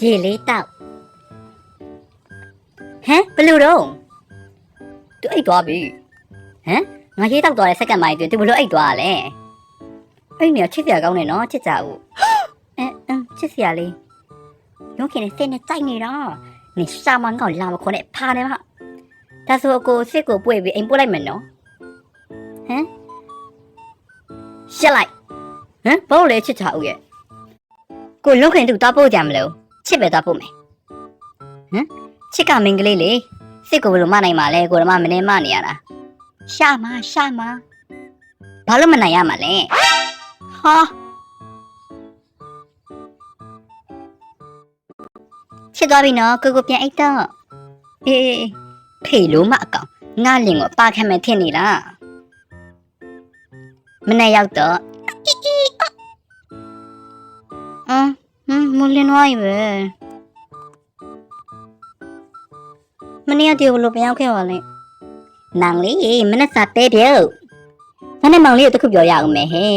ရေလေးတောက်ဟမ်ဘလို့တော့သူအိတ်သွားပြီဟမ်ငါရေတောက်သွားတဲ့စက္ကန့်ပိုင်းအတွင်းသူဘလို့အိတ်သွားရလဲအဲ့နေချစ်စရာကောင်းနေနော်ချစ်ကြဦးအဲအင်းချစ်စရာလေးရုံးခင်နဲ့စင်နဲ့တိုက်နေတော့နေရှာမငေါလာမခေါ်နဲ့ဖာနေမှာဒါဆိုအကိုစစ်ကိုပွေပြီးအိမ်ပို့လိုက်မယ်နော်ဟမ်ရှက်လိုက်ဟမ်ဘာလို့လဲချစ်ကြဦးရဲ့ကိုရုံးခင်သူတောက်ပို့ကြမလို့ ချစ်ပဲတောက်ပို့မယ်ဟမ်ချစ်ကမင်္ဂလေးလေစစ်ကိုဘယ်လိုမနိုင်မှာလဲကိုရမမနေမနေရတာရှာမရှာမဘာလို့မနိုင်ရမှာလဲဟာချစ်သွားပြီနော်ကိုကိုပြန်အိတ်တော့အေးအေးအေးဖေလို့မအကောင်ငါလင်ကိုပါခံမယ်ထင်နေလားမနေ့ရောက်တော့ မ်မလင်းသွားပြီပဲမနေ့ကတည်းကဘလို့ပြန်ရောက်ခဲ့ပါလဲနောင်လေးမနေ့စာတဲပြုတ်ဒါနဲ့မောင်လေးကိုတစ်ခုပြောရအောင်မယ်ဟဲ့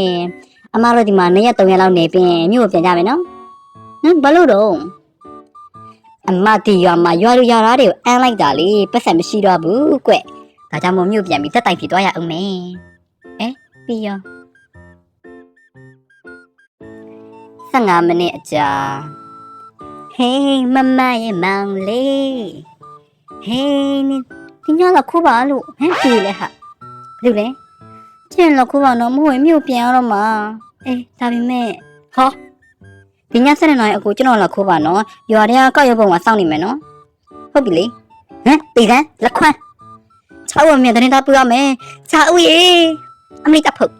အမတို့ဒီမှာနေ့ရက်3ရက်လောက်နေပြင်မြို့ကိုပြန်ကြမယ်နော်ဟမ်ဘာလို့တော့အမတီရွာမှာရွာလူရွာသားတွေကိုအမ်းလိုက်တာလေပတ်စံမရှိတော့ဘူးကွဒါကြောင့်မို့မြို့ပြန်ပြီးတက်တိုင်ဖြစ်သွားရအောင်မယ်အဲပြီးရော 15မိနစ်အကြာဟေးမမရဲ့မောင်လေးဟေးနင်ဒီညတော့ခိုးပါလို့ဟမ်ပြီလေဟာဘယ်လိုလဲကျင်တော့ခိုးပါတော့မဟုတ်ရင်မြို့ပြန်ရတော့မှာအေးဒါပေမဲ့ဟောဒီည7နာရီအကိုကျွန်တော်လာခိုးပါနော်ရွာထဲကကောက်ရပုံကစောင့်နေမယ်နော်ဟုတ်ပြီလေဟမ်ဒီကန်းလက်ခွန်းချောက်ဝမြင်တဲ့တာပူရမယ်ချာဦးရေအမလီတပ်ဖို့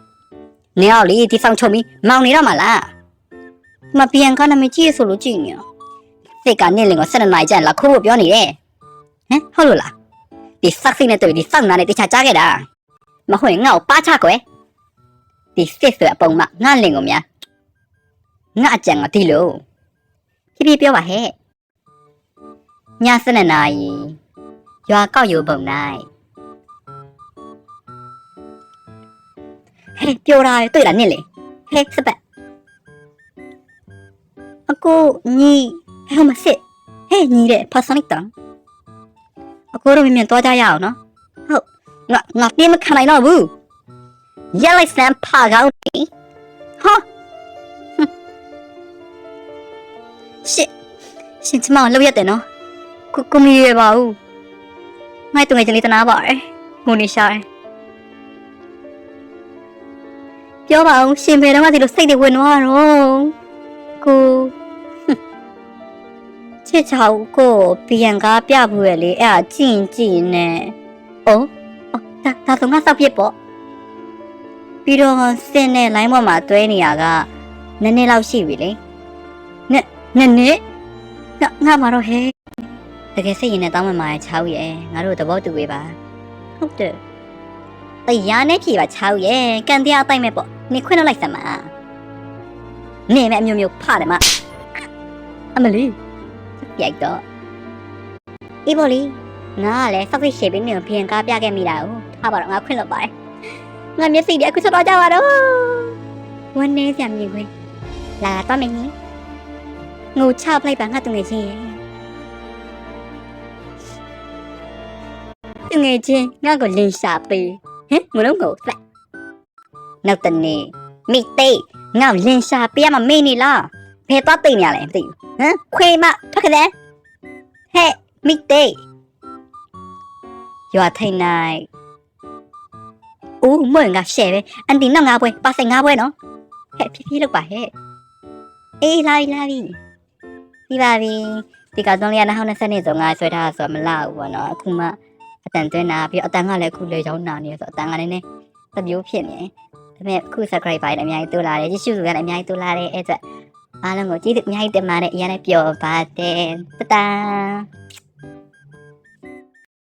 နေအောင်လေဒီဆောင်ချုံပြီးမောင်နေတော့မလား မပြန်ကနမကြည့်ဆိုလို့ကြည့်နေရောစိတ်ကနေလင်ကို7နာရီကျရင်လာခိုးဖို့ပြောနေတယ်ဟမ်ဟုတ်လို့လားဒီဆက်စိနဲ့တွေ့ဒီစောင့်နာနဲ့တခြားကြားခဲ့တာမဟုတ်ရင်ငါ့ကိုပါချကွယ်ဒီစစ်ဆိုအပုံမငါလင်ကိုများငါအကြံကဒီလိုဖြည်းဖြည်းပြောပါဟဲ့ည7နာရီရွာကောက်ယူပုံ၌ဟဲ့ပြောတာတွေ့လားနင့်လေဟဲ့စပတ်အ ကိုညီဟဲ့မစစ်ဟဲ့ညီတဲ့ဖာစနိတန်အကိုတို့မြင်မြင်သွားကြရအောင်နော်ဟုတ်ငါငါပြေးမခံနိုင်တော့ဘူးရက်လိုက်စမ်းဖာကောင်းပြီဟာဟွန်းရှစ်ရှင်ချမအောင်လောက်ရတယ်နော်ကိုကိုမီရပါဘူးငါ့တုံငယ်ချင်းလေးတနာပါရယ်ငိုနေရှာတယ်ပြောပါအောင်ရှင်ဘယ်တော့မှဒီလိုစိတ်တွေဝင်သွားတော့ကို ချစ်ချောက်ကိုဘီယံကားပြဖို့ရလေအဲ့ဒါကြင်ကြင်နဲ့။အော်အော်ဒါဒါဆိုငါစောက်ပြစ်ပေါ့။ပြီးတော့စင်နဲ့လိုင်းပေါ်မှာတွဲနေရကနည်းနည်းလောက်ရှိပြီလေ။နဲ့နည်းနည်းငါငါမတော့ဟဲ့တကယ်စိတ်ရင်နဲ့တောင်းမှမှာချောက်ရဲ့ငါတို့သဘောတူပေးပါ။ဟုတ်တယ်။တရားနဲ့ဖြေပါချောက်ရဲ့ကန်တရားအတိုင်းမဲ့ပေါ့။နေခွင့်တော့လိုက်စမ်းပါ။နေမဲ့အမျိုးမျိုးဖတယ်မ။အမလီ ရိုက်တော့အေးဘော်လီငါကလည်းဆောက်ဖိတ်ရှေ့ပြီးနေကိုပြန်ကားပြခဲ့မိတာကိုထားပါတော့ငါခွင့်လွတ်ပါတယ်ငါမျက်စိတွေအခုဆက်တော့ကြပါတော့ဝန်းနေစရာမြင်ခွင့်လာလာတော့မင်းကြီးငိုချပလိုက်ပါငါတူငယ်ချင်းရဲ့တူငယ်ချင်းငါကိုလင်းရှာပေးဟင်ငိုလုံးကိုစက်နောက်တနေ့မိသိငါ့ကိုလင်းရှာပေးရမမေ့နေလား ဘယ်တော့တိတ်နေရလဲမသိဘူးဟမ်ခွေမထွက်ခဲ့တယ်ဟဲ့မိတေးရွာထိန်နိုင်ဦးမွင့်ကရှယ်ပဲအန်တီနောက်ငါပွဲပါဆိုင်ငါပွဲနော်ဟဲ့ဖြည်းဖြည်းလောက်ပါဟဲ့အေးလာပြီလာပြီဒီပါပြီဒီကတော့လေးက2020နှစ်ဆိုငါဆွဲထားဆိုတော့မလာဘူးပေါ့နော်အခုမှအတန်သွင်းတာပြီးတော့အတန်ကလည်းအခုလေချောင်းနာနေဆိုတော့အတန်ကလည်းနည်းသမျိုးဖြစ်နေဒါပေမဲ့အခု subscribe ပိုင်းလည်းအများကြီးတိုးလာတယ်ရရှိစုကလည်းအများကြီးတိုးလာတယ်အဲ့ဒါ အားလုံးကိုကျေးဇူးအများကြီးတင်ပါတယ်အရင်လည်းပျော်ပါတယ်တတန်